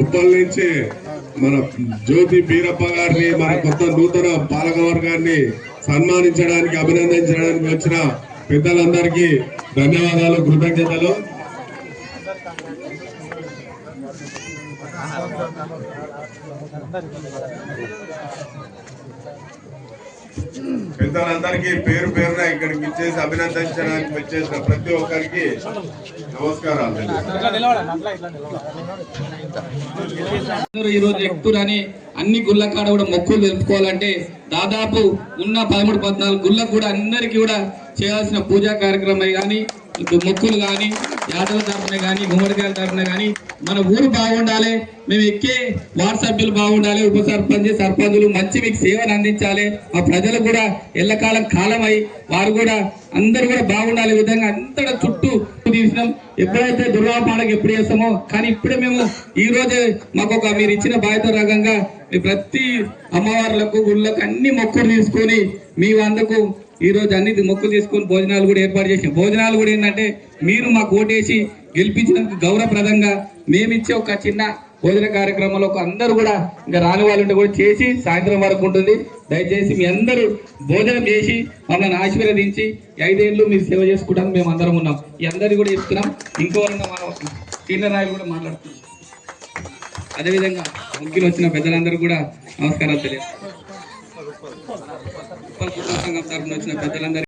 ఉప్పల్ నుంచి మన జ్యోతి బీరప్ప గారిని మన కొత్త నూతన పాలకవర్ గారిని సన్మానించడానికి అభినందించడానికి వచ్చిన పెద్దలందరికీ ధన్యవాదాలు కృతజ్ఞతలు. పెద్దలందరికీ పేరు పేరున ఇక్కడికి ఇచ్చేసి అభినందించడానికి వచ్చేసిన ప్రతి ఒక్కరికి నమస్కారాలు అందరూ ఈ రోజు అన్ని గుళ్ళ కాడ కూడా మొక్కులు తెలుపుకోవాలంటే దాదాపు ఉన్న పదమూడు పద్నాలుగు గుళ్ళకు కూడా అందరికీ కూడా చేయాల్సిన పూజా కార్యక్రమం కానీ మొక్కులు కానీ యాదవ తరఫున కానీ గుమ్మడికాయల తరఫున కానీ మన ఊరు బాగుండాలి మేము ఎక్కే వార్డు సభ్యులు బాగుండాలి ఉప సర్పంచ్ సర్పంచులు మంచి మీకు సేవలు అందించాలి. ఆ ప్రజలు కూడా ఎల్లకాలం కాలమై వారు కూడా అందరూ కూడా బాగుండాలి విధంగా అంతటా చుట్టూ తీసినాం. ఎప్పుడైతే దుర్గా ఎప్పుడు చేస్తామో కానీ ఇప్పుడే మేము ఈ రోజే మాకు ఒక మీరు ఇచ్చిన బాధ్యత రకంగా మీ ప్రతి అమ్మవార్లకు గుళ్ళకు అన్ని మొక్కులు తీసుకొని మీ వందకు ఈరోజు అన్ని మొక్కులు తీసుకొని భోజనాలు కూడా ఏర్పాటు చేసినాం భోజనాలు కూడా ఏంటంటే మీరు మాకు ఓటేసి గెలిపించినందుకు గౌరవప్రదంగా మేము ఇచ్చే ఒక చిన్న భోజన కార్యక్రమంలో అందరూ కూడా ఇంకా రాని వాళ్ళు కూడా చేసి సాయంత్రం వరకు ఉంటుంది. దయచేసి మీ అందరూ భోజనం చేసి మమ్మల్ని ఆశీర్వదించి ఐదేళ్ళు మీరు సేవ చేసుకోవడానికి మేము అందరం ఉన్నాం. ఈ అందరికీ కూడా చెప్తున్నాం. ఇంకోవరంగా మన చిన్నరాయలు కూడా మాట్లాడుతున్నాం. అదేవిధంగా ముఖ్యులు వచ్చిన పెద్దలందరూ కూడా నమస్కారాలు తెలియదు సంఘం తరఫున వచ్చిన పెద్దలందరూ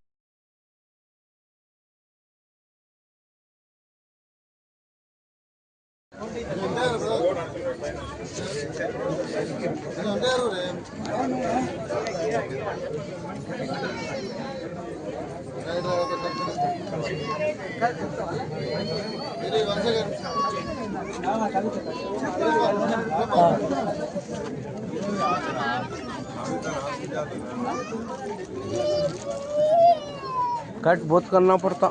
कट बहुत करना पड़ता।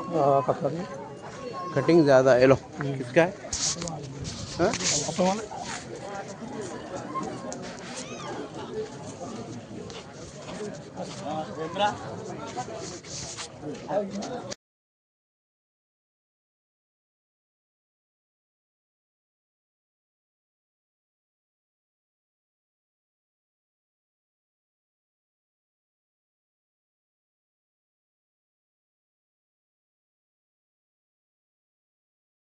कटिंग ज़्यादा। है लो। किसका है? हाँ?